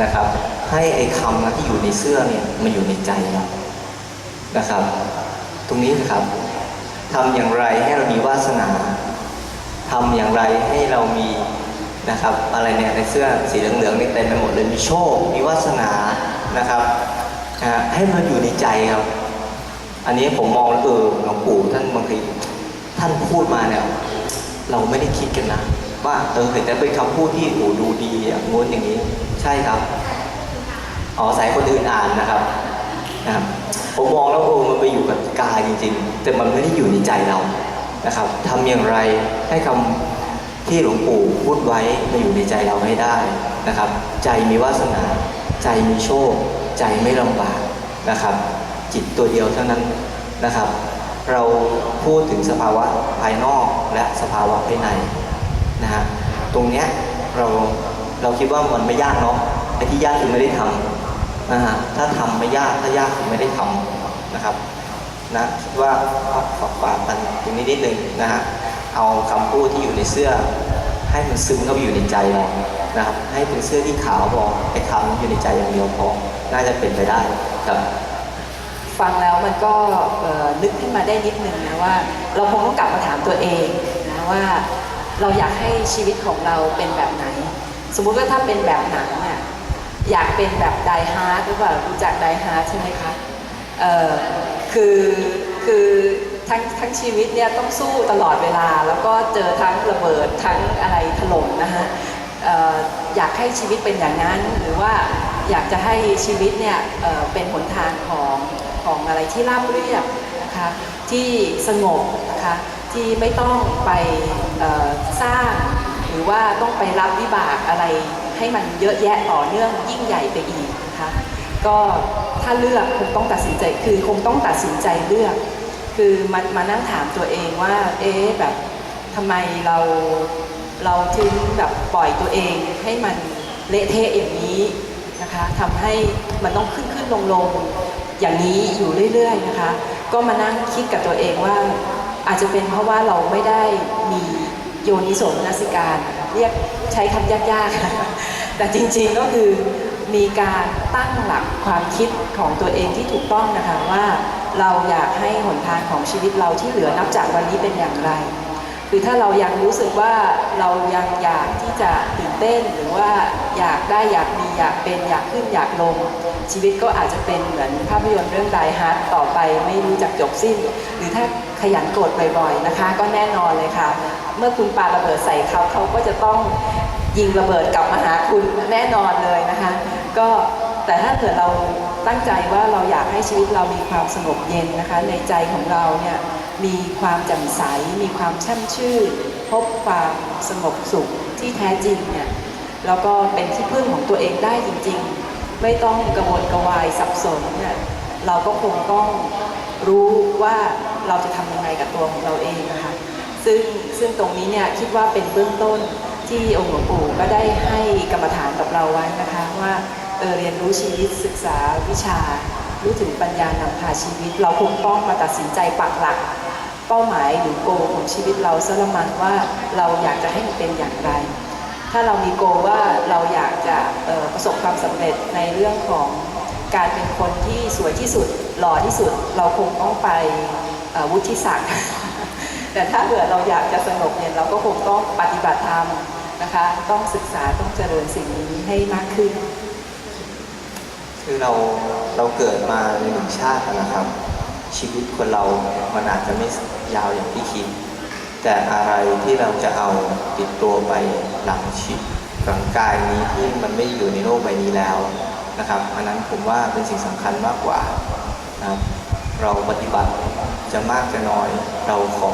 นะครับให้ไอ้คำนะที่อยู่ในเสื้อเนี่ยมันอยู่ในใจเรานะครับ ตรงนี้นะครับทำอย่างไรให้เรามีวาสนาทำอย่างไรให้เรามีนะครับอะไรเนี่ยในเสื้อสีเหลืองๆนี่เต็มไปหมดเลยมีโชค มีวาสนานะครับนะให้มันอยู่ในใจครับ อันนี้ผมมองแล้วเออหลวงปู่ท่านบางทีท่านพูดมาเนี่ยเราไม่ได้คิดกันนะว่าเออเห็นแต่เป็นคำพูดที่โอ้ดูดีอย่างง้นอย่างนี้ ใช่ครับ อ๋อใส่คนอื่นอ่านนะครับนะครับผมมองแล้วเออมันไปอยู่กับกายจริง ๆ แต่มันไม่ได้อยู่ในใจเรานะครับทำอย่างไรให้คำที่หลวงปู่พูดไว้มาอยู่ในใจเราให้ได้นะครับ ใจมีวาสนา ใจมีโชค ใจไม่ลำบากนะครับ จิตตัวเดียวเท่านั้นนะครับ เราพูดถึงสภาวะภายนอกและสภาวะภายในนะฮะตรงเนี้ยเรา เราคิดว่ามันไม่ยากเนาะไอ้ที่ยากคือไม่ได้ทำนะฮะถ้าทำไม่ยากถ้ายากคือไม่ได้ทำนะครับนะคิดว่าฝากฝากกันตรงนี้นิดนึงนะฮะเอาคำพูดที่อยู่ในเสื้อ ให้มันซึมเข้าไปอยู่ในใจเรานะครับให้เป็นเสื้อที่ขาวพอไอ้คำอยู่ในใจอย่างเดียวพอน่าจะเป็นไปได้ครับฟังแล้วมันก็นึกขึ้นมาได้นิดนึงนะว่า เราคงต้องกลับมาถามตัวเองนะว่าเราอยากให้ชีวิตของเราเป็นแบบไหน สมมุติว่าถ้าเป็นแบบหนังเนี่ยอยากเป็นแบบไดฮาร์ดหรือเปล่ารู้จักไดฮาร์ดใช่ไหมคะเออคือคือทั้งทั้งชีวิตเนี่ยต้องสู้ตลอดเวลา แล้วก็เจอทั้งระเบิดทั้งอะไรถล่มนะคะเอออยากให้ชีวิตเป็นอย่างนั้น หรือว่าอยากจะให้ชีวิตเนี่ยเออเป็นหนทางของของอะไรที่ราบเรียบนะคะที่สงบนะคะที่ไม่ต้องไปสร้าง หรือว่าต้องไปรับวิบากอะไรให้มันเยอะแยะต่อเนื่องยิ่งใหญ่ไปอีกนะคะก็ถ้าเลือกคงต้องตัดสินใจคือคงต้องตัดสินใจเลือก คือมามานั่งถามตัวเองว่าเอ๊ะแบบทำไมเราเราถึงแบบปล่อยตัวเองให้มันเละเทะอย่างนี้นะคะทำให้มันต้องขึ้นขึ้นลงลงอย่างนี้อยู่เรื่อยๆนะคะ ก็มานั่งคิดกับตัวเองว่าอาจจะเป็นเพราะว่าเราไม่ได้มี โยนิโสมนสิการ เรียกใช้คำยากๆ แต่จริงๆก็คือมีการตั้งหลักความคิดของตัวเองที่ถูกต้องนะคะว่าเราอยากให้หนทางของชีวิตเราที่เหลือนับจากวันนี้เป็นอย่างไร คือถ้าเรายังรู้สึกว่าเรายังอยากที่จะตื่นเต้นหรือว่าอยากได้อยากมีอยากเป็นอยากขึ้นอยากลง ชีวิตก็อาจจะเป็นเหมือนภาพยนตร์เรื่องไดฮาร์ดต่อไปไม่รู้จักจบสิ้น หรือถ้าขยันโกรธบ่อยๆนะคะ ก็แน่นอนเลยค่ะ เมื่อคุณปาระเบิดใส่เขาเขาก็จะต้องยิงระเบิดกลับมาหาคุณแน่นอนเลยนะคะ ก็แต่ถ้าเกิดเราตั้งใจว่าเราอยากให้ชีวิตเรามีความสงบเย็นนะคะ ในใจของเราเนี่ยมีความแจ่มใส มีความช่มชื่น พบความสงบสุขที่แท้จริงเนี่ยแล้วก็เป็นที่พึ่งของตัวเองได้จริง ๆ ไม่ต้องกระวนกระวายสับสนเนี่ยเราก็คงต้องรู้ว่าเราจะทำยังไงกับตัวของเราเองนะคะซึ่งซึ่งตรงนี้เนี่ยคิดว่าเป็นเบื้องต้นที่องค์หลวงปู่ก็ได้ให้กรรมฐานกับเราไว้นะคะว่าเออเรียนรู้ชีวิตศึกษาวิชา รู้ถึงปัญญานำพาชีวิต เราคงต้องมาตัดสินใจปักหลัก เป้าหมายหรือโกของชีวิตเราสละมันว่าเราอยากจะให้มันเป็นอย่างไร ถ้าเรามีโกว่าเราอยากจะประสบความสำเร็จในเรื่องของการเป็นคนที่สวยที่สุดหล่อที่สุด เราคงต้องไปวุฒิศักดิ์แต่ถ้าเผื่อเราอยากจะสงบเนี่ยเราก็คงต้องปฏิบัติธรรมนะคะ ต้องศึกษาต้องเจริญสิ่งนี้ให้มากขึ้น คือเราเราเกิดมาในหนึ่งชาตินะครับ ชีวิตคนเรามันอาจจะไม่ยาวอย่างที่คิด แต่อะไรที่เราจะเอาติดตัวไปหลังชีวิตหลังกายนี้ที่มันไม่อยู่ในโลกใบนี้แล้วนะครับ อันนั้นผมว่าเป็นสิ่งสำคัญมากกว่านะครับเราปฏิบัติจะมากจะน้อยเราขอ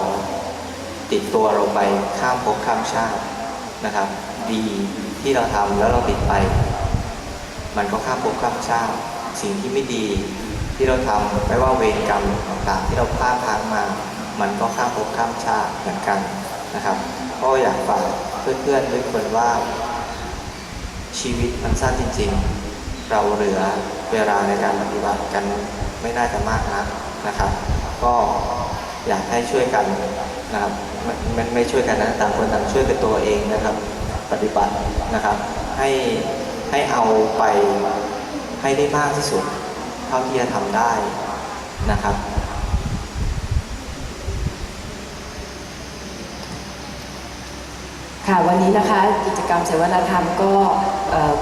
ติดตัวเราไปข้ามภพข้ามชาตินะครับ ดีที่เราทำแล้วเราติดไป มันก็ข้ามภพข้ามชาติ สิ่งที่ไม่ดีที่เราทำไม่ว่าเวรกรรมต่างๆที่เราพลาดพลั้งมา มันก็ข้ามภพข้ามชาติเหมือนกันนะครับก็อยากฝากเพื่อนๆทุกคนว่า ชีวิตมันสั้นจริง ๆ เราเหลือเวลาในการปฏิบัติกันไม่น่าจะมากนักนะครับ ก็อยากให้ช่วยกันนะครับม่ไม่ไม่ช่วยกันนะต่างคนต่างช่วยกันตัวเองนะครับ ปฏิบัตินะครับ ให้ให้เอาไปให้ได้มากที่สุด เท่าที่จะทำได้นะครับ ค่ะวันนี้นะคะกิจกรรมเสวนาธรรมก็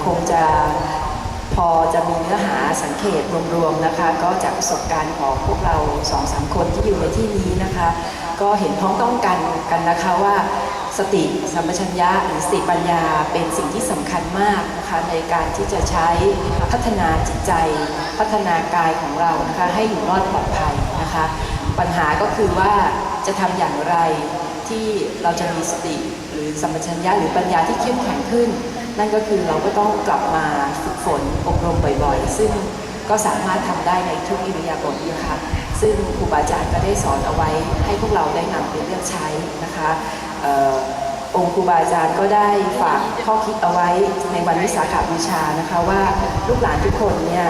คงจะพอจะมีเนื้อหาสังเกตรวมๆนะคะ ก็จากประสบการณ์ของพวกเราสองสามคนที่อยู่ในที่นี้นะคะ ก็เห็นพ้องต้องกันกันนะคะว่าสติสัมปชัญญะหรือสติปัญญาเป็นสิ่งที่สำคัญมากนะคะในการที่จะใช้พัฒนาจิตใจ พัฒนากายของเรานะคะให้อยู่รอดปลอดภัยนะคะ ปัญหาก็คือว่าจะทำอย่างไรที่เราจะมีสติ สัมปชัญญะหรือปัญญาที่เข้มแข็งขึ้น นั่นก็คือเราก็ต้องกลับมาฝึกฝนอบรมบ่อยๆ ซึ่งก็สามารถทำได้ในทุกอิริยาบถนะคะซึ่งครูบาอาจารย์ก็ได้สอนเอาไว้ให้พวกเราได้นำไปเลือกใช้นะคะอองค์ครูบาอาจารย์ก็ได้ฝากข้อคิดเอาไว้ในวันวิสาขบูชานะคะว่าลูกหลานทุกคนเนี่ย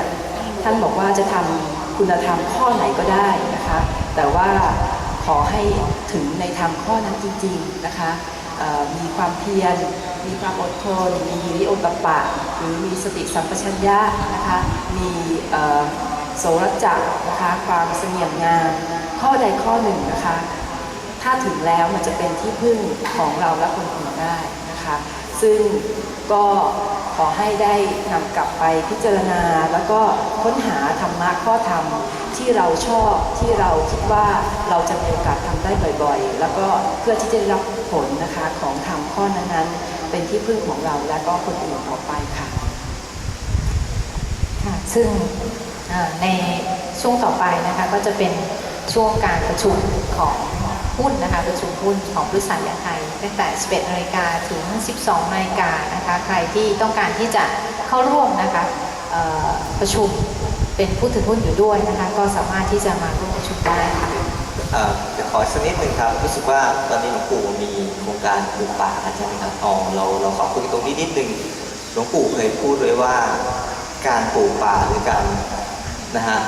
ท่านบอกว่าจะทำคุณธรรมข้อไหนก็ได้นะคะ แต่ว่าขอให้ถึงในธรรมข้อนั้นจริง ๆนะคะ มีความเพียร มีความอดทน มีฮิริโอตปปะ หรือมีสติสัมปชัญญะนะคะ มีโสรจักรนะคะ ความเสงี่ยมงาม ข้อใดข้อหนึ่งนะคะ ถ้าถึงแล้วมันจะเป็นที่พึ่งของเราและคนอื่นได้นะคะ ซึ่งก็ ขอให้ได้นำกลับไปพิจารณา แล้วก็ค้นหาธรรมะข้อธรรมที่เราชอบที่เราคิดว่าเราจะมีโอกาสทำได้บ่อยๆ แล้วก็เพื่อที่จะรับผลนะคะของธรรมข้อนั้นๆ เป็นที่พึ่งของเราและก็คนอื่นต่อไปค่ะค่ะซึ่งในช่วงต่อไปนะคะก็จะเป็นช่วงการประชุมของ หุ้นนะคะประชุมหุ้นของบริษัทยาไทยตั้งแต่ 11นาฬิกาถึง 12นาฬิกานะคะใครที่ต้องการที่จะเข้าร่วมนะคะประชุมเป็นผู้ถือหุ้นอยู่ด้วยนะคะก็สามารถที่จะมาร่วมประชุมได้ค่ะเดี๋ยวขอสักนิดหนึ่งครับรู้สึกว่าตอนนี้หลวงปู่มีโครงการปลูกป่ากันใช่ไหมครับอ๋อเราเราขอคุยตรงนี้นิดหนึ่งหลวงปู่เคยพูดไว้ว่าการปลูกป่าหรือการนะฮะ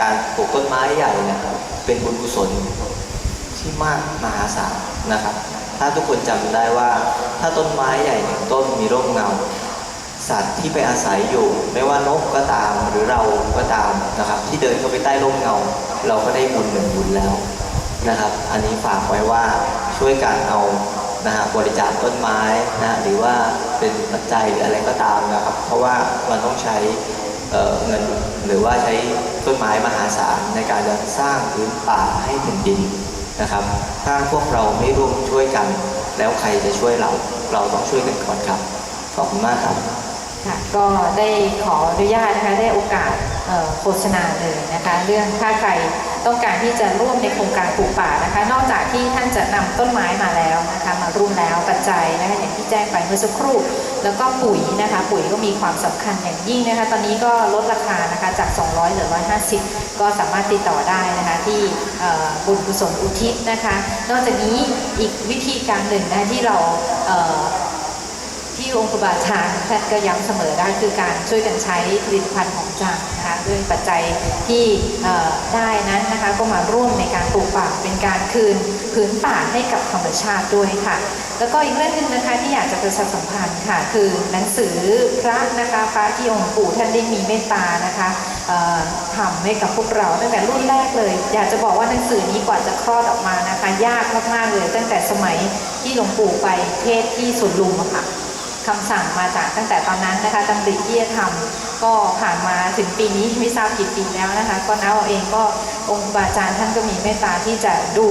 การปลูกต้นไม้ใหญ่เนี่ยเป็นบุญกุศล ที่มากมหาศาลนะครับ ถ้าทุกคนจำได้ว่า ถ้าต้นไม้ใหญ่หนึ่งต้นมีร่มเงา สัตว์ที่ไปอาศัยอยู่ ไม่ว่านกก็ตามหรือเราก็ตามนะครับ ที่เดินเข้าไปใต้ร่มเงา เราก็ได้บุญหนึ่งบุญแล้วนะครับ อันนี้ฝากไว้ว่าช่วยกันเอานะฮะบริจาคต้นไม้นะหรือว่าเป็นปัจจัยหรืออะไรก็ตามนะครับ เพราะว่ามันต้องใช้เเงินหรือว่าใช้ต้นไม้มหาศาลในการจะสร้างพื้นป่าให้แผ่นดิน นะครับ ถ้าพวกเราไม่ร่วมช่วยกัน แล้วใครจะช่วยเรา เราต้องช่วยกันก่อนครับ ขอบคุณมากครับค่ะก็ได้ขออนุญาตนะคะได้โอกาสโฆษณาเลยนะคะ เรื่องถ้าใครต้องการที่จะร่วมในโครงการปลูกป่านะคะ นอกจากที่ท่านจะนำต้นไม้มาแล้วนะคะมาร่วมแล้วปัจจัยนะคะอย่างที่แจ้งไปเมื่อสักครู่ แล้วก็ปุ๋ยนะคะ ปุ๋ยก็มีความสำคัญอย่างยิ่งนะคะ ตอนนี้ก็ลดราคานะคะจาก 200เหลือ 150 ก็สามารถติดต่อได้นะคะที่บุญกุศลอุทิศนะคะ นอกจากนี้อีกวิธีการหนึ่งนะที่เรา ที่องค์ครูบาอาจารย์ท่านก็ย้ำเสมอได้คือการช่วยกันใช้ผลิตภัณฑ์ของจังนะคะด้วยปัจจัยที่ได้นั้นนะคะก็มาร่วมในการปลูกป่าเป็นการคืนพื้นป่าให้กับธรรมชาติด้วยค่ะ แล้วก็อีกเรื่องหนึ่งนะคะที่อยากจะประชาสัมพันธ์ค่ะคือหนังสือพระนะคะพระที่องค์ปู่ท่านได้มีเมตตานะคะทำให้กับพวกเราตั้งแต่รุ่นแรกเลย อยากจะบอกว่าหนังสือนี้กว่าจะคลอดออกมานะคะ ยากมากๆเลย ตั้งแต่สมัยที่หลวงปู่ไปเทศที่สวนลุมอะค่ะ คำสั่งมาจากตั้งแต่ตอนนั้นนะคะดำริที่จะทำก็ผ่านมาถึงปีนี้ไม่ทราบกี่ปีแล้วนะคะ ก็น้าเอาเองก็องค์บาอาจารย์ท่านก็มีเมตตาที่จะดู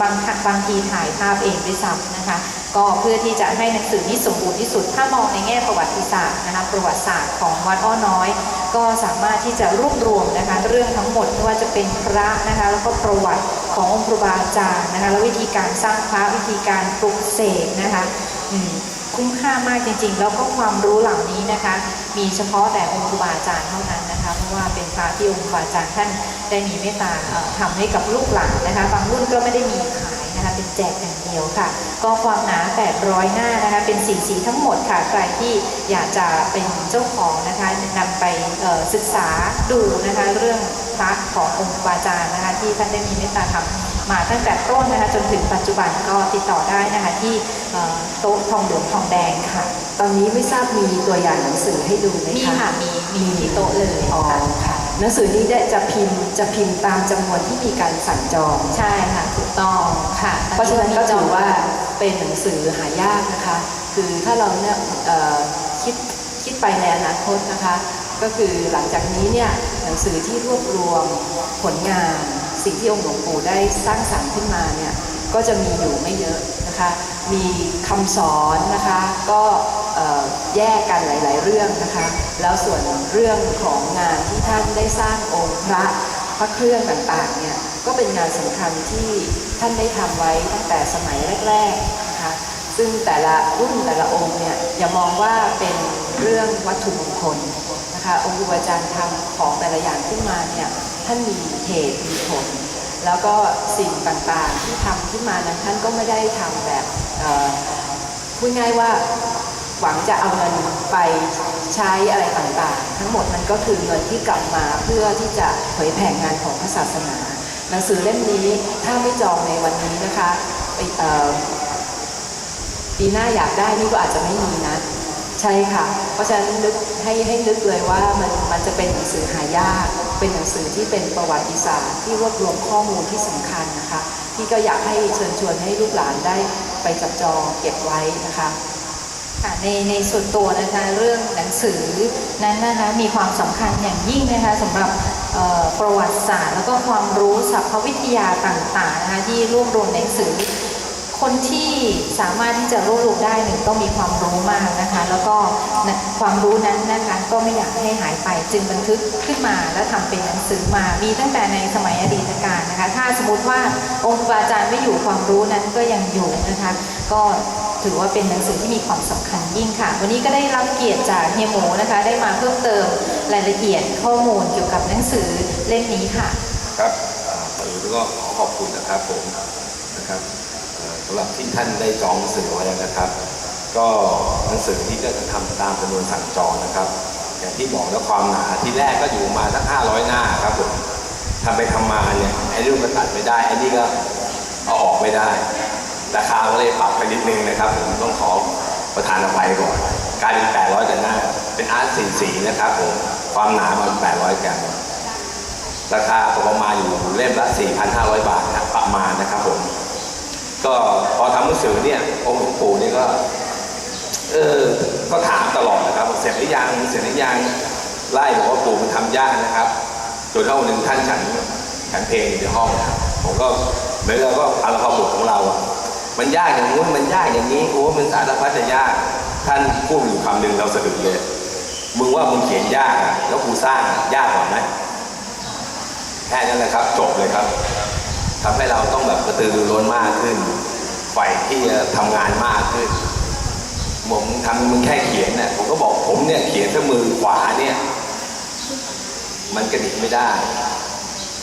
บางบางทีถ่ายภาพเองด้วยซ้ำนะคะ ก็เพื่อที่จะให้หนังสือนี้สมบูรณ์ที่สุด ถ้ามองในแง่ประวัติศาสตร์นะคะประวัติศาสตร์ของวัดอ้อน้อย ก็สามารถที่จะรวบรวมนะคะเรื่องทั้งหมดไม่ว่าจะเป็นพระนะคะแล้วก็ประวัติขององค์ครูบาอาจารย์นะคะและวิธีการสร้างพระวิธีการปลุกเสกนะคะอืม คุ้มค่ามากจริง ๆ แล้วก็ความรู้เหล่านี้นะคะ มีเฉพาะแต่องค์ครูบาอาจารย์เท่านั้นนะคะเพราะว่าเป็นพระที่องค์ครูบาอาจารย์ท่านได้มีเมตตาเอ่อทำให้กับลูกหลานนะคะ บางรุ่นก็ไม่ได้มีค่ะ คะเป็นแจกอย่างเดียวค่ะ ก็ความหนา 800 หน้านะคะเป็นสีสีทั้งหมดค่ะ ใครที่อยากจะเป็นเจ้าของนะคะนำไปเอ่อศึกษาดูนะคะเรื่องพระขององค์ครูบาอาจารย์นะคะที่ท่านได้มีเมตตาทำมาตั้งแต่ต้นนะคะจนถึงปัจจุบันก็ติดต่อได้นะคะที่เอ่อโต๊ะทองเหลืองทองแดงค่ะ ตอนนี้ไม่ทราบมีตัวอย่างหนังสือให้ดูไหมคะมีค่ะมีมีที่โต๊ะเลยอ๋อค่ะค่ะ หนังสือนี้ได้จะพิมพ์จะพิมพ์ตามจำนวนที่มีการสั่งจองใช่ค่ะถูกต้องค่ะ เพราะฉะนั้นก็ถือว่าเป็นหนังสือหายากนะคะ คือถ้าเราเนี่ยเอ่อคิดคิดไปในอนาคตนะคะ ก็คือหลังจากนี้เนี่ยหนังสือที่รวบรวมผลงานสิ่งที่องค์หลวงปู่ได้สร้างสรรค์ขึ้นมาเนี่ยก็จะมีอยู่ไม่เยอะนะคะ มีคำสอนนะคะก็เอ่อ แยกกันหลาย ๆ เรื่องนะคะ แล้วส่วนเรื่องของงานที่ท่านได้สร้างองค์พระพระเครื่องต่างๆเนี่ยก็เป็นงานสำคัญที่ท่านได้ทำไว้ตั้งแต่สมัยแรกๆนะคะซึ่งแต่ละรุ่นแต่ละองค์เนี่ยอย่ามองว่าเป็นเรื่องวัตถุมงคลนะคะองค์ครูอาจารย์ทำของแต่ละอย่างขึ้นมาเนี่ยท่านมีเหตุมีผลแล้วก็สิ่งต่างๆที่ทำขึ้นมานั้นท่านก็ไม่ได้ทำแบบพูดง่ายว่า หวังจะเอาเงินไปใช้อะไรต่างๆ ทั้งหมดมันก็คือเงินที่กลับมาเพื่อที่จะเผยแผ่งานของพระศาสนา หนังสือเล่มนี้ถ้าไม่จองในวันนี้นะคะปีหน้าอยากได้นี่ก็อาจจะไม่มีนะ ใช่ค่ะ เพราะฉะนั้นนึกให้ให้นึกเลยว่ามันมันจะเป็นหนังสือหายาก เป็นหนังสือที่เป็นประวัติศาสตร์ที่รวบรวมข้อมูลที่สำคัญนะคะ ที่ก็อยากให้เชิญชวนให้ลูกหลานได้ไปจับจองเก็บไว้นะคะ ค่ะในในส่วนตัวนะคะเรื่องหนังสือนั้นนะคะมีความสำคัญอย่างยิ่งนะคะสำหรับประวัติศาสตร์ แล้วก็ความรู้สรรพวิทยาต่างๆนะคะที่รวบรวมหนังสือ คนที่สามารถที่จะรวบรวมได้หนึ่งต้องมีความรู้มากนะคะแล้วก็ความรู้นั้นนะคะก็ไม่อยากให้หายไปจึงบันทึกขึ้นมาและทำเป็นหนังสือมามีตั้งแต่ในสมัยอดีตการนะคะถ้าสมมติว่าองค์ครูบาอาจารย์ไม่อยู่ความรู้นั้นก็ยังอยู่นะคะก็ ถือว่าเป็นหนังสือที่มีความสำคัญยิ่งค่ะ วันนี้ก็ได้รับเกียรติจากเฮียหมูนะคะ ได้มาเพิ่มเติมรายละเอียดข้อมูลเกี่ยวกับหนังสือเล่มนี้ค่ะ ครับอ่าก่อนอื่นก็ขอขอบคุณนะครับผมนะครับสำหรับที่ท่านได้จองหนังสือไว้นะครับ ก็หนังสือที่ก็จะทำตามจำนวนสั่งจองนะครับ อย่างที่บอกแล้วความหนาที่แรกก็อยู่มาสัก500หน้าครับผมทำไปทำมาเนี่ยไอ้รูปก็ตัดไม่ได้ไอ้นี่ก็เอาออกไม่ได้ ราคาก็เลยปรับไปนิดนึงนะครับผมต้องขอประทานอภัยก่อนกลายเป็น 800แต่หน้า เป็นอาร์ตสีสีนะครับผมความหนามัน800กรัมราคาประมาณอยู่เล่มละ 4,500 บาทนะประมาณนะครับผมก็พอทำหนังสือเนี่ยองค์หลวงปู่เนี่ยก็เออก็ถามตลอดนะครับเสร็จหรือยังเสร็จหรือยังไล่บอกว่าปู่มันทำยากนะครับจนเท่าหนึ่งท่านฉันฉันเพลงอยู่ในห้อง ผมก็เหมือนกับก็อารพบุตรของเราอะ มันยากอย่างงู้นมันยากอย่างนี้โอ้มันสารพัดจะยาก ท่านพูดอยู่คำหนึ่งเราสะดุดเลยมึงว่ามึงเขียนยากแล้วกูสร้างยากกว่าไหมแค่นั้นแหละครับ จบเลยครับทำให้เราต้องแบบกระตือรือร้นมากขึ้นใฝ่ที่จะทำงานมากขึ้นผมทำมึงแค่เขียนเนี่ยผมก็บอกผมเนี่ยเขียนด้วยมือขวาเนี่ย มันกระดิกไม่ได้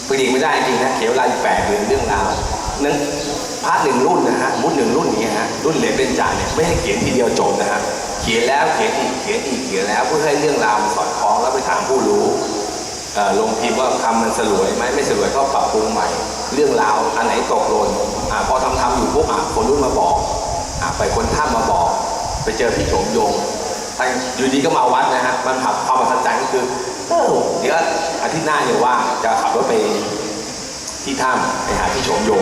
กระดิกไม่ได้จริงนะเขียนเวลายแปดเดือนเรื่องราว นั้นพระหนึ่งรุ่นนะฮะรุ่นหนึ่งรุ่นนี้ฮะรุ่นเหรียญเป็นจ่าเนี่ยไม่ให้เขียนทีเดียวจบนะฮะเขียนแล้วเขียนอีกเขียนอีกเขียนแล้วเพื่อให้เรื่องราวมันสอดคล้องแล้วไปถามผู้รู้ลงพิมพ์ว่าคำมันสลวยไหมไม่สลวยก็ปรับปรุงใหม่ เรื่องราวอันไหนตกหล่นพอทำทำอยู่ปุ๊บอะคนรุ่นมาบอกอไปคนท่ามาบอก ไปเจอพี่โฉมยงท่านอยู่ดีก็มาวัดนะฮะมันผับความมหัศจรรย์ก็คือเออเดี๋ยวอาทิตย์หน้าเนี่ยว่าจะขับรถไป ที่ถ้ำไปหาพี่โฉมยง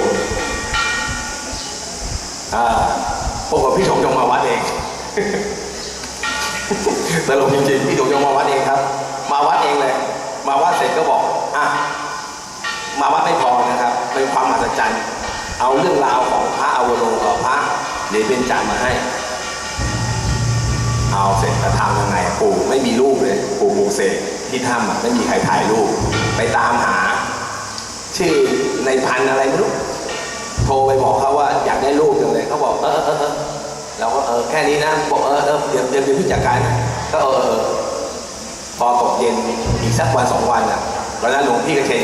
อ่าปรากฏพี่โฉมยงมาวัดเองตลกจริงๆพี่โฉมยงมาวัดเองครับ มาวัดเองเลย มาวัดเสร็จก็บอกอะมาวัดไม่พอนะครับเป็นความมหัศจรรย์ เอาเรื่องราวของพระอวโรกับพระเดชเบญจามาให้ เอาเสร็จจะทำยังไงปู่ไม่มีรูปเลยปู่ปลูกเสร็จที่ถ้ำไม่มีใครถ่ายรูป ไปตามหา ชื่อในพันอะไรไม่รู้โทรไปบอกเขาว่าอยากได้รูปจังเลยเขาบอกเออเออเออเราก็เออแค่นี้นะบอกเออเออเดี๋ยวเดี๋ยวเดี๋ยวพี่จัดการให้ก็เออเออพอตกเย็นอีกสักวันสองวันอะตอนนั้นหลวงพี่กระเชง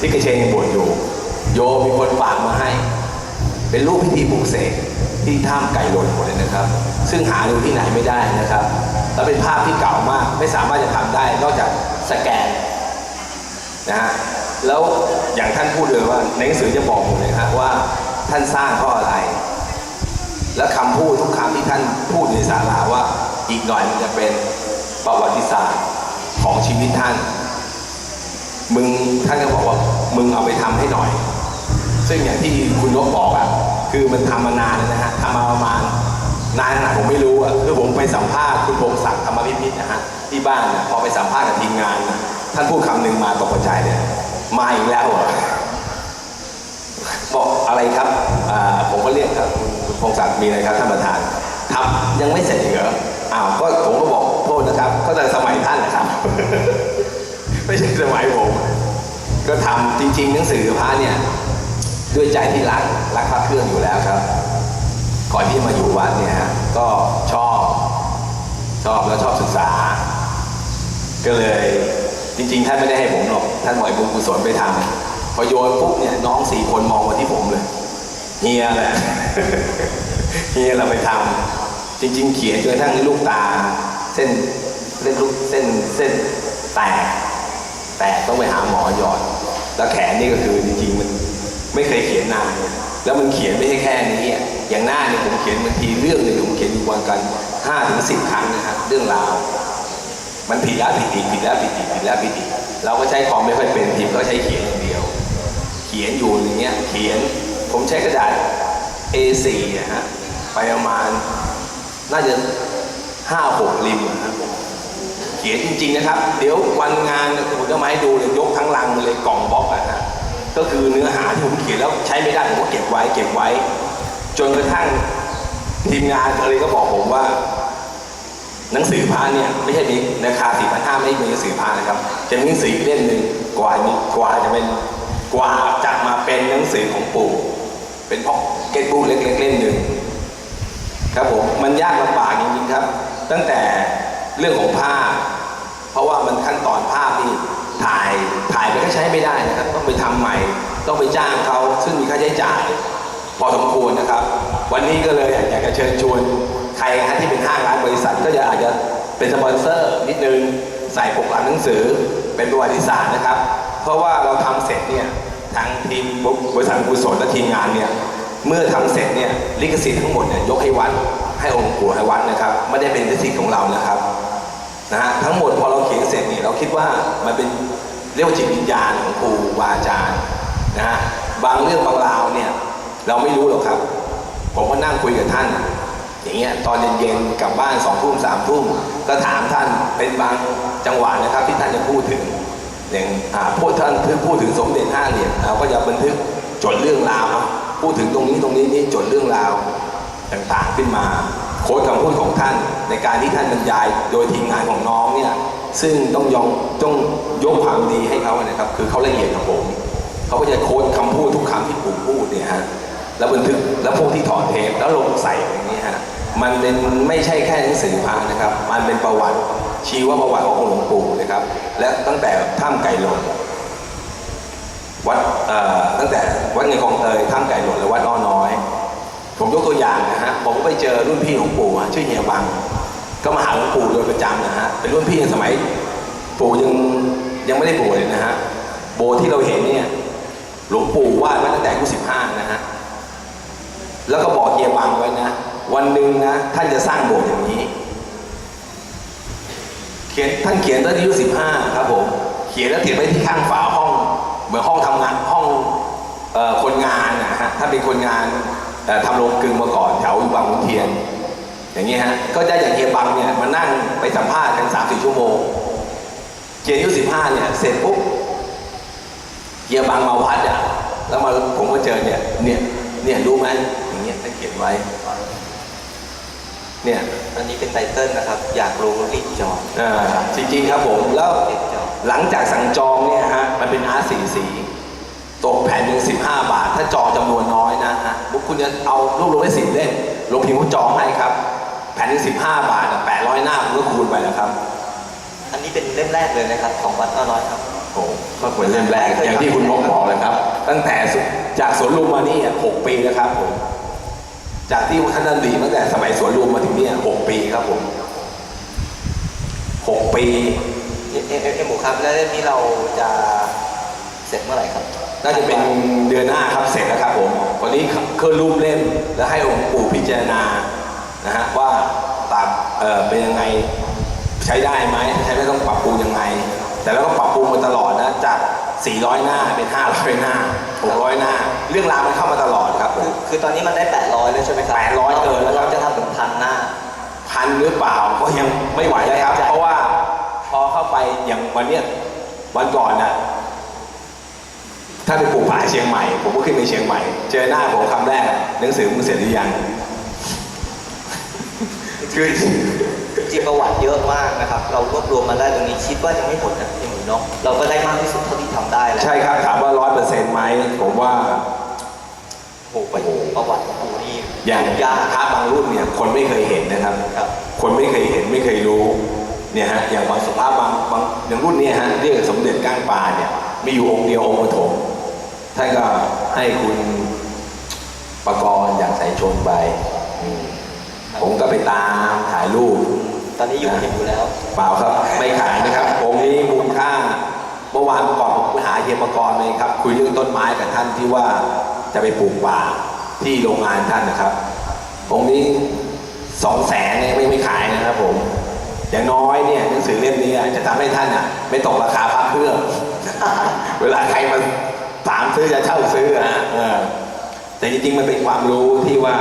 ที่กระเชงยังบวชอยู่ โยมีคนฝากมาให้ เป็นรูปพิธีปลุกเสกที่ถ้ำไก่หล่นหมดเลยนะครับ ซึ่งหาดูที่ไหนไม่ได้นะครับ แล้วเป็นภาพที่เก่ามากไม่สามารถจะทำได้ นอกจากสแกนนะฮะ แล้วอย่างท่านพูดเลยว่าในหนังสือจะบอกผมเลยครับว่าท่านสร้างเพราะอะไร และคำพูดทุกคำที่ท่านพูดในศาลาว่า อีกหน่อยมันจะเป็นประวัติศาสตร์ของชีวิตท่าน มึงท่านก็บอกว่ามึงเอาไปทำให้หน่อย ซึ่งอย่างที่คุณนกบอกอะคือมันทำมานานนะฮะทำมาประมาณนานขนาดผมไม่รู้อะคือผมไปสัมภาษณ์คุณพงศักดิ์ธรรมพิพิธนะฮะที่บ้านนะพอไปสัมภาษณ์กับทีมงานนะท่านพูดคำหนึ่งมาตกใจเลย มาอีกแล้วเหรอบอกอะไรครับอ่าผมก็เรียกครับคุณพงศักดิ์มีอะไรครับท่านประธานทำยังไม่เสร็จเหรออ้าวก็ผมก็บอกโทษนะครับ ก็แต่สมัยท่านนะครับ ไม่ใช่สมัยผม ก็ทำจริง ๆ หนังสือพระเนี่ยด้วยใจที่รักรักพระเครื่องอยู่แล้วครับ ก่อนที่มาอยู่วัดเนี่ยฮะก็ชอบ ชอบแล้วชอบศึกษา ก็เลย จริงๆท่านไม่ได้ให้ผมหรอกท่านบอกให้บุญกุศลไปทำพอโยนปุ๊บเนี่ยน้องสี่คนมองมาที่ผมเลยเฮียแหละเฮียเราไปทำจริง ๆ เขียนจนกระทั่งลูกตา เส้นเส้นลูกเส้นเส้นแตกแต่ต้องไปหาหมอหยอด แล้วแขนนี่ก็คือจริงๆมันไม่เคยเขียนนานเนี่ยแล้วมันเขียนไม่ใช่แค่นี้อะอย่างหน้าเนี่ยผมเขียนบางทีเรื่องหนึ่งผมเขียนอยู่วันกันห้าถึงสิบครั้งนะครับเรื่องราว มันผิดแล้วผิดอีกผิดแล้วผิดอีกผิดแล้วผิดอีกเราก็ใช้คอมไม่ค่อยเป็นพิมพ์ก็ใช้เขียนอย่างเดียว เขียนอยู่อย่างเงี้ยเขียนผมใช้กระดาษ A4 อะฮะไปประมาณน่าจะห้าหกริมอะผมเขียนจริง ๆนะครับ เดี๋ยววันงานผมจะมาให้ดูเลยยกทั้งลังเลยกล่องบล็อกอะนะก็คือเนื้อหาที่ผมเขียนแล้วใช้ไม่ได้ผมก็เก็บไว้เก็บไว้ จนกระทั่งทีมงานเลยก็บอกผมว่า หนังสือพระเนี่ยไม่ใช่มีราคาสี่พันห้าไม่มีหนังสือพระนะครับ จะมีหนังสืออีเล่มหนึ่งกว่านี้กว่าจะเป็นกว่าจะมาเป็นหนังสือของปู่ เป็นพ็อกเก็ตบุ๊กเล็กๆเล่มหนึ่งครับผมมันยากลำบากจริงๆครับ ตั้งแต่เรื่องของภาพเพราะว่ามันขั้นตอนภาพนี่ถ่ายถ่ายไปก็ใช้ไม่ได้นะครับ ต้องไปทำใหม่ ต้องไปจ้างเขาซึ่งมีค่าใช้จ่าย พอสมควรนะครับ วันนี้ก็เลยอยากจะเชิญชวน ใครฮะที่เป็นห้างร้านบริษัทก็จะอาจจะ เป็นสปอนเซอร์นิดนึงใส่ปกหลังหนังสือเป็นประวัติศาสตร์นะครับ เพราะว่าเราทำเสร็จเนี่ยทางทีมบริษัทกุศลและทีมงานเนี่ยเมื่อทำเสร็จเนี่ยลิขสิทธิ์ทั้งหมดเนี่ยยกให้วัดให้องค์ปู่ให้วัดนะครับไม่ได้เป็นลิขสิทธิ์ของเรานะครับนะฮะทั้งหมดพอเราเขียนเสร็จเนี่ยเราคิดว่ามันเป็นเรียกว่าจิตวิญญาณของครูบาอาจารย์นะฮะบางเรื่องบางราวเนี่ยเราไม่รู้หรอกครับ ผมก็นั่งคุยกับท่าน อย่างเงี้ยตอนเย็นๆกลับบ้านสองทุ่มสามทุ่มก็ถามท่านเป็นบางจังหวะนะครับที่ท่านจะพูดถึงอย่างอ่าพูดท่านพูดถึงสมเด็จห้าเหรียญเราก็จะบันทึกจดเรื่องราวพูดถึงตรงนี้ตรงนี้นี่จดเรื่องราวต่างๆขึ้นมาโค้ดคำพูดของท่านในการที่ท่านบรรยายโดยทีมงานของน้องเนี่ยซึ่งต้องยองต้องยกความดีให้เขานะครับ คือเขาละเอียดกับผมเขาก็จะโค้ดคำพูดทุกคำที่ปู่พูดเนี่ยฮะแล้วบันทึกแล้วพวกที่ถอดเทปแล้วลงใส่อย่างนี้ฮะ มันเป็นไม่ใช่แค่หนังสือพระนะครับ มันเป็นประวัติชีวประวัติขององค์หลวงปู่นะครับ และตั้งแต่ถ้ำไก่หลงวัดตั้งแต่วัดเงินคลองเตยถ้ำไก่หลวงและวัดอ้อน้อย ผมยกตัวอย่างนะฮะผมก็ไปเจอรุ่นพี่ของปู่ชื่อเฮียบัง ก็มาหาหลวงปู่โดยประจำนะฮะเป็นรุ่นพี่ในสมัยปู่ยังยังไม่ได้บวชเลยนะฮะโบที่เราเห็นเนี่ยหลวงปู่วาดไว้ตั้งแต่อายุสิบห้านะฮะแล้วก็บอกเฮียบังไว้นะ วันหนึ่งนะท่านจะสร้างโบสถ์อย่างนี้ เขียนท่านเขียนตั้งอายุสิบห้าครับผมเขียนแล้วติดไว้ที่ข้างฝาห้อง เหมือนห้องทำงานห้องออคนงานนะฮะถ้านเป็นคนงานเอ่ทำโรงกลึงมาก่อนแถวบางขุนเทียน อย่างนี้ฮะก็ได้อย่างเฮียบังเนี่ยมานั่งไปสัมภาษณ์กันสามสี่ชั่วโมงเขียนอายุสิบห้าเนี่ยเสร็จปุ๊บเฮียบังมาวัดอะแล้วมาผมก็เจอเนี่ยเนี่ยเนี่ยรู้ไหมอย่างเงี้ยท่านเขียนไว้ เนี่ยอันนี้เป็นไตเติ้ลนะครับ อยากรู้รีบจองอ่าจริงๆครับผมแล้วรีบจองหลังจากสั่งจองเนี่ยฮะมันเป็นอาร์ตสีสีตกแผ่นหนึ่งสิบห้าบาท ถ้าจองจำนวนน้อยนะฮะพวกคุณจะเอารูปลงได้สิบเล่มลงพิมพ์เขาจองให้ครับ แผ่นหนึ่งสิบห้าบาทแปดร้อยหน้าคุณก็คูณไปแล้วครับ อันนี้เป็นเล่มแรกเลยนะครับของวัดอ้อน้อยครับโอ้โหก็เป็นเล่มแรกอย่างที่คุณนกบอกเลยครับ ตั้งแต่สุจากสวนลุมมานี่หกปีแล้วครับผม จากที่ท่านนันดีตั้งแต่สมัยสวนลุมมาถึงเนี่ยหกปีครับผมหกปีเอ๊ะเอ๊ะเอ๊ะหมูครับแล้วเล่มนี้เราจะเสร็จเมื่อไหร่ครับ น่าจะเป็นเดือนหน้าครับเสร็จแล้วครับผมวันนี้คือรูปเล่มแล้วให้องค์ปู่พิจารณานะฮะว่าตัดเอ่อเป็นยังไงใช้ได้ไหมใช้ไม่ต้องปรับปรุงยังไง แต่เราก็ปรับปรุงมาตลอดนะจาก 400 หน้าเป็น 500 หน้า 600 หน้า เรื่องราวมันเข้ามาตลอดครับผคือมคือตอนนี้มันได้ 800แล้วใช่ไหมครับ800เกินแล้วครับเราจะทำถึงพันหน้า พันหรือเปล่าก็ยังไม่ไหวแล้วครับ เพราะว่าพอเข้าไปอย่างวันเนี้ยวันก่อนนะถ้าไปปลูกป่าเชียงใหม่ ผมก็ขึ้นไปเชียงใหม่ เจอหน้าผมคำแรกอะหนังสือมึงเสร็จหรือยังคือจริงๆประวัติเยอะมากนะครับ เรารวบรวมมาได้ตรงนี้คิดว่ายังไม่หมดนะพี่หมูเนาะเราก็ได้มากที่สุดเท่าที่ ทำได้แล้วใช่ครับถามว่าร้อยเปอร์เซ็นต์ไหมผมว่าโอ้โหประวัติของปู่นี่อย่างยากพระบางรุ่นเนี่ยคนไม่เคยเห็นนะครับ ครับ คนไม่เคยเห็นไม่เคยรู้เนี่ยฮะอย่างบางสภาพบางบางอย่างรุ่นเนี้ฮะเรียกสมเด็จก้างปลาเนี่ยมีอยู่องค์เดียวองค์ปฐมท่านก็ให้คุณประกรณ์อยากใส่ชนไปอืมผมก็ไปตามถ่ายรูป ตอนนี้อยู่ที่อยู่แล้ว เปล่าครับ ไม่ขายนะครับองค์นี้มูลค่า เมื่อวานก่อนผมไปหาเฮียประกรณ์เลยครับ คุยเรื่องต้นไม้กับท่านที่ว่าจะไปปลูกป่าที่โรงงานท่านนะครับองค์นี้สองแสนเนี่ยไม่ไม่ขายนะครับผมอย่างน้อยเนี่ยหนังสือเล่มนี้จะทำให้ท่านอะไม่ตกราคาพระเครื่องเวลาใครมาถามซื้อจะเช่าซื้ออะแต่จริงๆมันเป็นความรู้ที่ว่า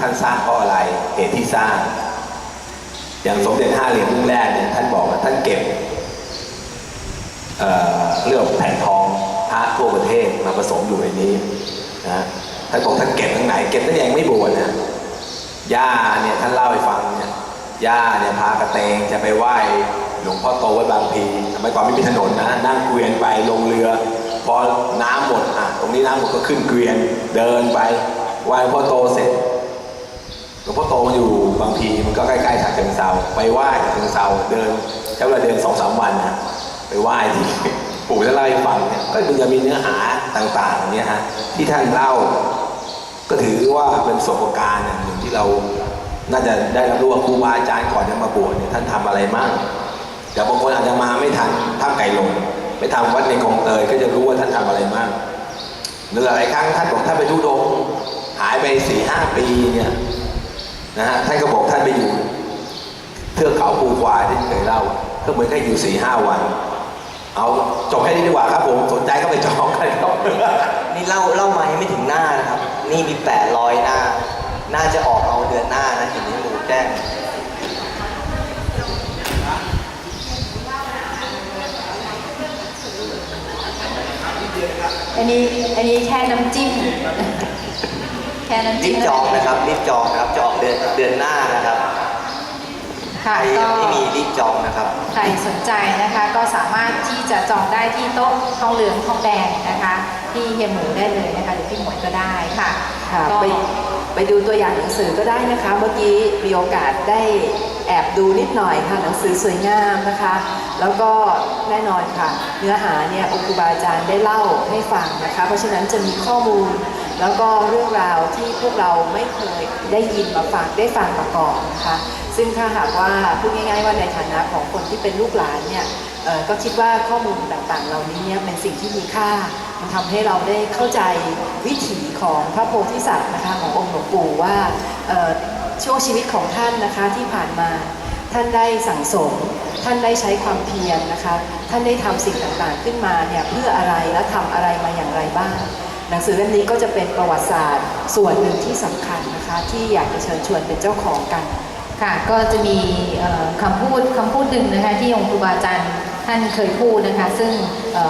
ท่านสร้างเพราะอะไรเหตุที่สร้าง อย่างสมเด็จห้าเหรียญรุ่นแรกเนี่ยท่านบอกว่าท่านเก็บ เรื่องแผ่นทองพระทั่วประเทศมาผสมอยู่ในนี้นะท่านบอกท่านเก็บทั้งไหน เก็บตั้งแต่ยังไม่บวชนะย่าเนี่ยท่านเล่าให้ฟังเนี่ยย่าเนี่ยพากระเตงจะไปไหว้หลวงพ่อโตวัดบางพีสมัยก่อนไม่มีถนนนะ นั่งเกวียนไปลงเรือ พอน้ำหมดอะตรงนี้น้ำหมดก็ขึ้นเกวียนเดินไปไหว้หลวงพ่อโตเสร็จหลวงพ่อโตมันอยู่บางพีมันก็ใกล้ๆฉะเชิงเซาไปไหว้ฉะเชิงเซาเดินใช้เวลาเดินสองสามวันนะ ไปไหว้ที่ปู่จะเล่าให้ฟังเนี่ยก็มันจะมีเนื้อหาต่างๆเนี่ยฮะที่ท่านเล่า ก็ถือว่าเป็นประสบการณ์อย่างหนึ่งที่เราน่าจะได้รับรู้ว่าครูบาอาจารย์ก่อนจะมาบวชเนี่ยท่านทำอะไรมั่งแต่บางคนอาจจะมาไม่ทันท่าไก่ลงไปทำวัดในคลองเตยก็จะรู้ว่าท่านทำอะไรมั่งหรือหลายครั้งท่านบอกท่านไปทุดงหายไปสี่ห้าปีเนี่ยนะฮะท่านก็บอกท่านไปอยู่เทือกเขาภูควายที่เคยเล่าก็เหมือนแค่อยู่สี่ห้าวัน เอาจบแค่นี้ดีกว่าครับผมสนใจก็ไปจองกันครับนี่เล่าเล่ามายังไม่ถึงหน้านะครับ นี่มี800หน้า น่าจะออกเอาเดือนหน้านะเห็นที่หมูแจ้งอันนี้อันนี้แค่น้ำจิ้มแค่น้ำรีจิ้มบจองนะครับรีบจองนะครับจะออกเดือนเดือนหน้า นะครับใคค่ะรก็ ยังไม่มีรีบจองนะครับ ใครสนใจนะคะก็สามารถที่จะจองได้ที่โต๊ะทองเหลืองทองแดงนะคะ ที่เฮียหมูได้เลยนะคะหรือพี่หมวยก็ได้ค่ะค่ะก็ ไปไปดูตัวอย่างหนังสือก็ได้นะคะ เมื่อกี้มีโอกาสได้แอบดูนิดหน่อยค่ะหนังสือสวยงามนะคะ แล้วก็แน่นอนค่ะ เนื้อหาเนี่ยองค์ครูบาอาจารย์ได้เล่าให้ฟังนะคะ เพราะฉะนั้นจะมีข้อมูล แล้วก็เรื่องราวที่พวกเราไม่เคยได้ยินมาฟังได้ฟังมาก่อนนะคะ ซึ่งถ้าหากว่าพูดง่าย ๆ ว่าในฐานะของคนที่เป็นลูกหลานเนี่ยก็คิดว่าข้อมูลต่างๆ เหล่านี้เนี่ยเป็นสิ่งที่มีค่า มันทำให้เราได้เข้าใจวิถีของพระโพธิสัตว์นะคะขององค์หลวงปู่ว่าช่วงชีวิตของท่านนะคะที่ผ่านมาท่านได้สั่งสม ท่านได้ใช้ความเพียรนะคะ ท่านได้ทำสิ่งต่างๆขึ้นมาเนี่ยเพื่ออะไรและทำอะไรมาอย่างไรบ้าง หนังสือเล่มนี้ก็จะเป็นประวัติศาสตร์ส่วนหนึ่งที่สำคัญนะคะ ที่อยากจะเชิญชวนเป็นเจ้าของกันค่ะก็จะมีเอ่อคำพูดคำพูดหนึ่งนะคะที่องค์ครูบาอาจารย์ท่านเคยพูดนะคะ ซึ่ง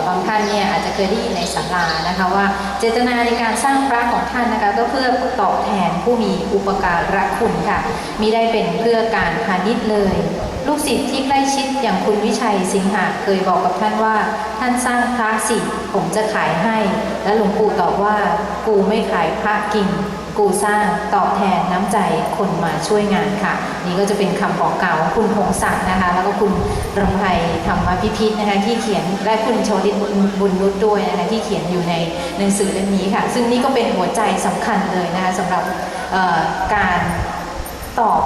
บางท่านเนี่ยอาจจะเคยได้ยินในศาลานะคะว่าเจตนาในการสร้างพระของท่านนะคะก็เพื่อตอบแทนผู้มีอุปการะคุณค่ะมิได้เป็นเพื่อการพาณิชย์เลย ลูกศิษย์ที่ใกล้ชิดอย่างคุณวิชัยสิงหะเคยบอกกับท่านว่า ท่านสร้างพระสิผมจะขายให้ และหลวงปู่ตอบว่า กูไม่ขายพระกินกูสร้างตอบแทนน้ำใจคนมาช่วยงานค่ะ นี่ก็จะเป็นคำบอกกล่าวของคุณพงศักดิ์นะคะ แล้วก็คุณรำไพธรรมพิพิธนะคะที่เขียนและคุณโชดิตบุญบุญนุชด้วยนะคะที่เขียนอยู่ในหนังสือเล่มนี้ค่ะ ซึ่งนี่ก็เป็นหัวใจสำคัญเลยนะคะสำหรับการตอบ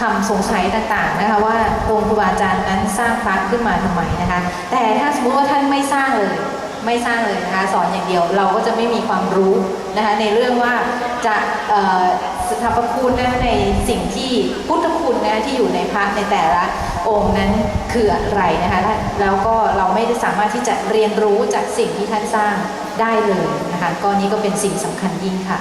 คำสงสัยต่างๆนะคะว่าองค์ครูบาอาจารย์นั้นสร้างพระขึ้นมาทำไมนะคะ แต่ถ้าสมมติว่าท่านไม่สร้างเลยไม่สร้างเลยนะคะสอนอย่างเดียวเราก็จะไม่มีความรู้นะคะในเรื่องว่าจะสรรพคุณนะในสิ่งที่พุทธคุณนะที่อยู่ในพระในแต่ละองค์นั้นคืออะไรนะคะแล้วก็เราไม่ได้สามารถที่จะเรียนรู้จากสิ่งที่ท่านสร้างได้เลยนะคะก็นี้ก็เป็นสิ่งสำคัญยิ่งค่ะ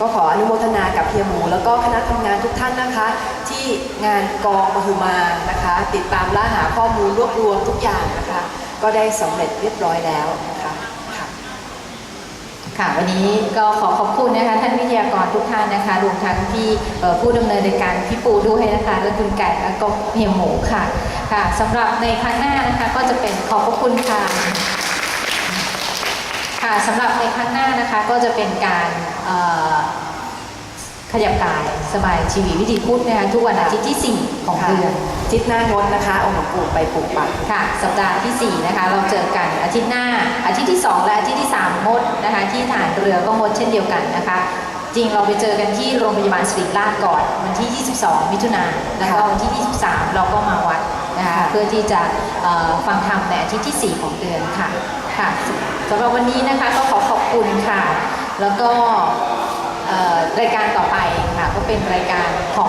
ก็ขออนุโมทนากับเฮียหมู แล้วก็คณะทำงานทุกท่านนะคะ ที่งานกองมหึมานะคะ ติดตามล่าหาข้อมูลรวบรวมทุกอย่างนะคะ ก็ได้สำเร็จเรียบร้อยแล้วนะคะค่ะค่ะวันนี้ก็ขอขอบคุณนะคะท่านวิทยากรทุกท่านนะคะรวมทั้งที่เอ่อผู้ดำเนินรายการพี่ปูด้วยนะคะและคุณไก่และก็เฮียหมูค่ะค่ะสำหรับในครั้งหน้านะคะก็จะเป็นขอบพระคุณค่ะ ค่ะสำหรับในครั้งหน้านะคะก็จะเป็นการเอ่อขยับกายสบายชีวิตวิถีพุทธนะคะทุกวันอาทิตย์ที่ 4 ของเดือนอาทิตย์หน้างดนะคะเอาหลวงปู่ไปปลูกป่าค่ะ สัปดาห์ที่ 4 นะคะ เราเจอกันอาทิตย์หน้า อาทิตย์ที่ 2 และอาทิตย์ที่ 3 งดนะคะ ที่ฐานเรือก็งดเช่นเดียวกันนะคะ จริงเราไปเจอกันที่โรงพยาบาลสิริราชก่อนวันที่ 22 มิถุนายนแล้วก็วันที่ 23 เราก็มาวัดนะคะค่ะเพื่อที่จะเอ่อฟังธรรมในอาทิตย์ที่ 4 ของเดือนค่ะค่ะ สำหรับวันนี้นะคะก็ขอขอบคุณค่ะ แล้วก็รายการต่อไปค่ะก็เป็นรายการของ